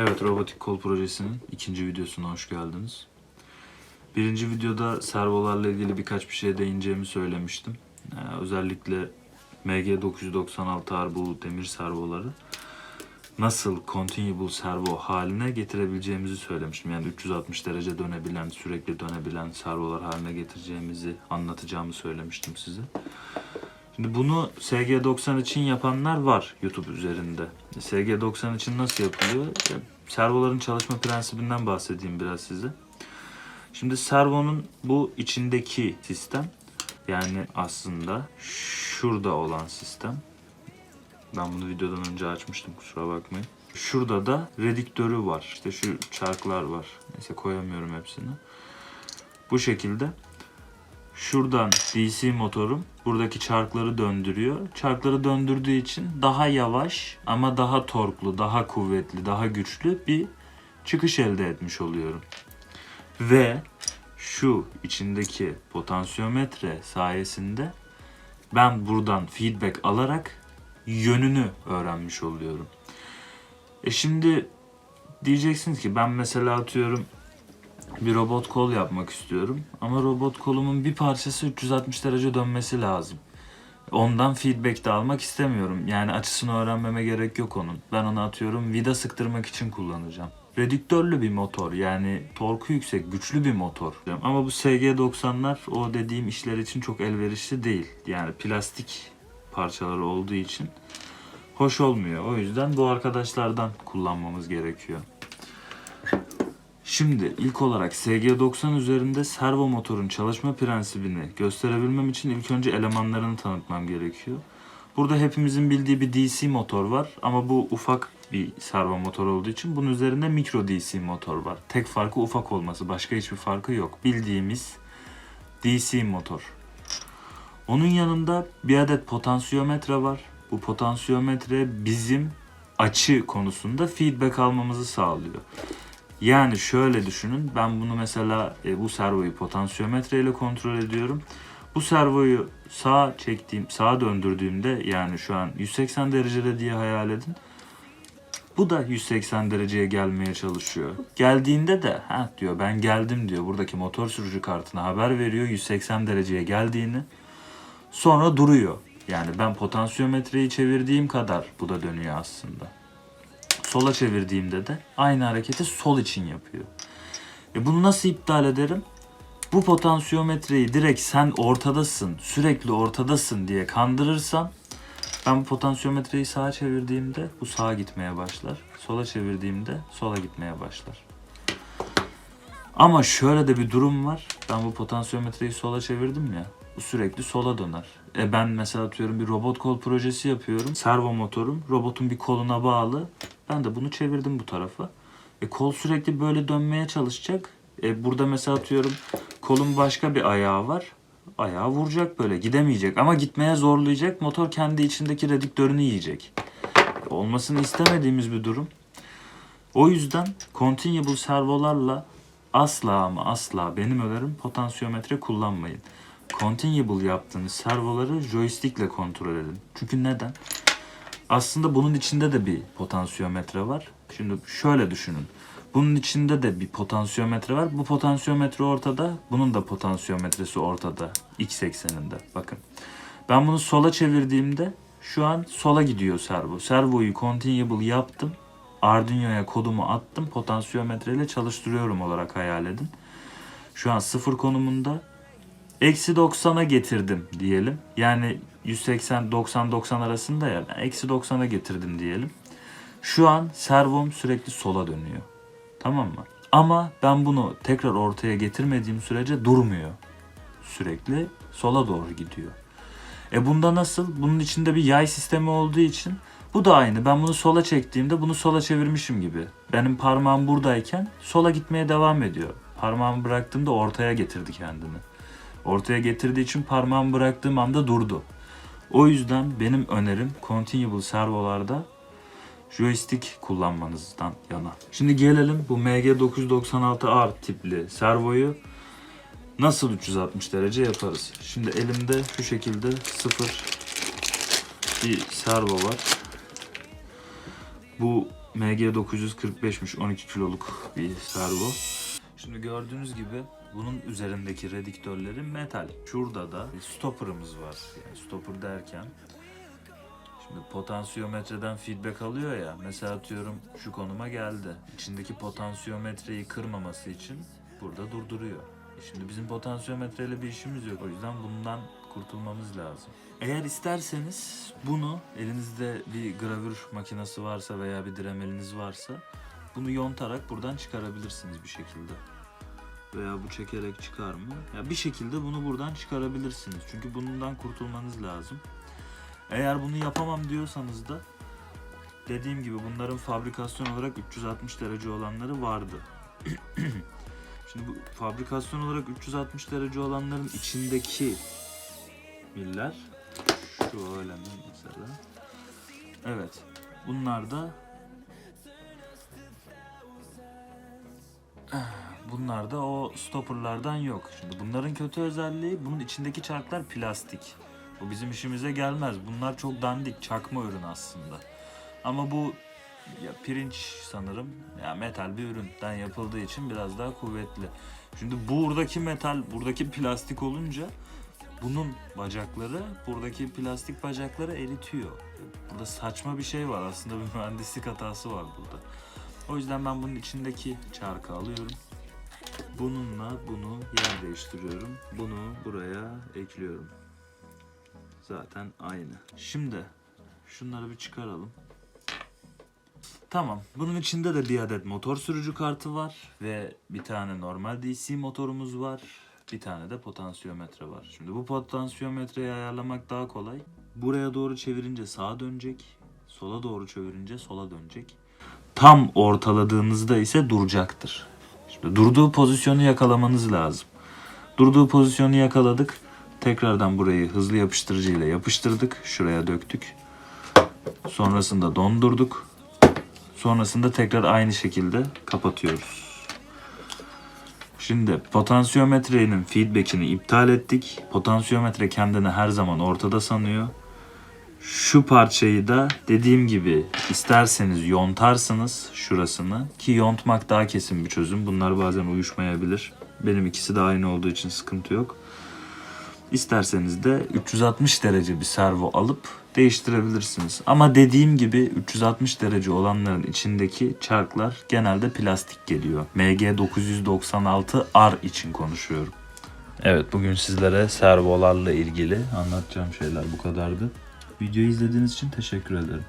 Evet, robotik kol projesinin ikinci videosuna hoş geldiniz. Birinci videoda servolarla ilgili birkaç bir şeye değineceğimi söylemiştim. Ee, özellikle MG996R bu demir servoları nasıl continuable servo haline getirebileceğimizi söylemiştim. Yani 360 derece dönebilen, sürekli dönebilen servolar haline getireceğimizi anlatacağımı söylemiştim size. Şimdi bunu SG90 için yapanlar var YouTube üzerinde. SG90 için nasıl yapılıyor? Servoların çalışma prensibinden bahsedeyim biraz size. Şimdi servonun bu içindeki sistem yani aslında şurada olan sistem. Ben bunu videodan önce açmıştım kusura bakmayın. Şurada da rediktörü var. İşte şu çarklar var. Neyse koyamıyorum hepsini. Bu şekilde Şuradan DC motorum buradaki çarkları döndürüyor. Çarkları döndürdüğü için daha yavaş ama daha torklu, daha kuvvetli, daha güçlü bir çıkış elde etmiş oluyorum. Ve şu içindeki potansiyometre sayesinde ben buradan feedback alarak yönünü öğrenmiş oluyorum. E şimdi diyeceksiniz ki ben mesela atıyorum bir robot kol yapmak istiyorum. Ama robot kolumun bir parçası 360 derece dönmesi lazım. Ondan feedback de almak istemiyorum. Yani açısını öğrenmeme gerek yok onun. Ben onu atıyorum vida sıktırmak için kullanacağım. Redüktörlü bir motor yani torku yüksek, güçlü bir motor. Ama bu SG90'lar o dediğim işler için çok elverişli değil. Yani plastik parçaları olduğu için hoş olmuyor. O yüzden bu arkadaşlardan kullanmamız gerekiyor. Şimdi ilk olarak SG90 üzerinde servo motorun çalışma prensibini gösterebilmem için ilk önce elemanlarını tanıtmam gerekiyor. Burada hepimizin bildiği bir DC motor var ama bu ufak bir servo motor olduğu için bunun üzerinde mikro DC motor var. Tek farkı ufak olması, başka hiçbir farkı yok. Bildiğimiz DC motor. Onun yanında bir adet potansiyometre var. Bu potansiyometre bizim açı konusunda feedback almamızı sağlıyor. Yani şöyle düşünün. Ben bunu mesela e, bu servoyu potansiyometre ile kontrol ediyorum. Bu servoyu sağa çektiğim, sağa döndürdüğümde yani şu an 180 derecede diye hayal edin. Bu da 180 dereceye gelmeye çalışıyor. Geldiğinde de ha diyor ben geldim diyor. Buradaki motor sürücü kartına haber veriyor 180 dereceye geldiğini. Sonra duruyor. Yani ben potansiyometreyi çevirdiğim kadar bu da dönüyor aslında sola çevirdiğimde de aynı hareketi sol için yapıyor. E bunu nasıl iptal ederim? Bu potansiyometreyi direkt sen ortadasın, sürekli ortadasın diye kandırırsam ben bu potansiyometreyi sağa çevirdiğimde bu sağa gitmeye başlar. Sola çevirdiğimde sola gitmeye başlar. Ama şöyle de bir durum var. Ben bu potansiyometreyi sola çevirdim ya. Bu sürekli sola döner. E ben mesela atıyorum bir robot kol projesi yapıyorum. Servo motorum robotun bir koluna bağlı. Ben de bunu çevirdim bu tarafa. E kol sürekli böyle dönmeye çalışacak. E burada mesela atıyorum kolun başka bir ayağı var. Ayağı vuracak böyle gidemeyecek ama gitmeye zorlayacak. Motor kendi içindeki redüktörünü yiyecek. E, olmasını istemediğimiz bir durum. O yüzden continuable servolarla asla ama asla benim önerim potansiyometre kullanmayın. Continuable yaptığınız servoları joystickle kontrol edin. Çünkü neden? Aslında bunun içinde de bir potansiyometre var. Şimdi şöyle düşünün. Bunun içinde de bir potansiyometre var. Bu potansiyometre ortada. Bunun da potansiyometresi ortada. X ekseninde. Bakın. Ben bunu sola çevirdiğimde şu an sola gidiyor servo. Servoyu continuable yaptım. Arduino'ya kodumu attım. Potansiyometre ile çalıştırıyorum olarak hayal edin. Şu an sıfır konumunda. Eksi 90'a getirdim diyelim. Yani 180 90 90 arasında ya. Eksi 90'a getirdim diyelim. Şu an servom sürekli sola dönüyor. Tamam mı? Ama ben bunu tekrar ortaya getirmediğim sürece durmuyor. Sürekli sola doğru gidiyor. E bunda nasıl? Bunun içinde bir yay sistemi olduğu için bu da aynı. Ben bunu sola çektiğimde bunu sola çevirmişim gibi. Benim parmağım buradayken sola gitmeye devam ediyor. Parmağımı bıraktığımda ortaya getirdi kendini. Ortaya getirdiği için parmağımı bıraktığım anda durdu. O yüzden benim önerim continuable servolarda joystick kullanmanızdan yana. Şimdi gelelim bu MG996R tipli servoyu nasıl 360 derece yaparız? Şimdi elimde şu şekilde sıfır bir servo var. Bu MG 945'miş 12 kiloluk bir servo. Şimdi gördüğünüz gibi bunun üzerindeki rediktörleri metal. Şurada da stopper'ımız var. Yani stopper derken Şimdi potansiyometreden feedback alıyor ya. Mesela atıyorum şu konuma geldi. İçindeki potansiyometreyi kırmaması için burada durduruyor. E Şimdi bizim potansiyometreyle bir işimiz yok. O yüzden bundan kurtulmamız lazım. Eğer isterseniz bunu elinizde bir gravür makinesi varsa veya bir dremeliniz varsa bunu yontarak buradan çıkarabilirsiniz bir şekilde. Veya bu çekerek çıkar mı? Ya bir şekilde bunu buradan çıkarabilirsiniz. Çünkü bundan kurtulmanız lazım. Eğer bunu yapamam diyorsanız da dediğim gibi bunların fabrikasyon olarak 360 derece olanları vardı. Şimdi bu fabrikasyon olarak 360 derece olanların içindeki miller şu öyle mi mesela? Evet. Bunlar da Bunlar da o stopperlardan yok. Şimdi bunların kötü özelliği bunun içindeki çarklar plastik. Bu bizim işimize gelmez. Bunlar çok dandik, çakma ürün aslında. Ama bu ya pirinç sanırım ya metal bir üründen yapıldığı için biraz daha kuvvetli. Şimdi buradaki metal, buradaki plastik olunca bunun bacakları buradaki plastik bacakları eritiyor. Burada saçma bir şey var aslında bir mühendislik hatası var burada. O yüzden ben bunun içindeki çarkı alıyorum. Bununla bunu yer değiştiriyorum. Bunu buraya ekliyorum. Zaten aynı. Şimdi şunları bir çıkaralım. Tamam. Bunun içinde de bir adet motor sürücü kartı var ve bir tane normal DC motorumuz var. Bir tane de potansiyometre var. Şimdi bu potansiyometreyi ayarlamak daha kolay. Buraya doğru çevirince sağa dönecek. Sola doğru çevirince sola dönecek. Tam ortaladığınızda ise duracaktır. Durduğu pozisyonu yakalamanız lazım. Durduğu pozisyonu yakaladık. Tekrardan burayı hızlı yapıştırıcı ile yapıştırdık. Şuraya döktük. Sonrasında dondurduk. Sonrasında tekrar aynı şekilde kapatıyoruz. Şimdi potansiyometrenin feedback'ini iptal ettik. Potansiyometre kendini her zaman ortada sanıyor. Şu parçayı da dediğim gibi isterseniz yontarsınız şurasını ki yontmak daha kesin bir çözüm. Bunlar bazen uyuşmayabilir. Benim ikisi de aynı olduğu için sıkıntı yok. İsterseniz de 360 derece bir servo alıp değiştirebilirsiniz. Ama dediğim gibi 360 derece olanların içindeki çarklar genelde plastik geliyor. MG 996 R için konuşuyorum. Evet bugün sizlere servolarla ilgili anlatacağım şeyler bu kadardı. Videoyu izlediğiniz için teşekkür ederim.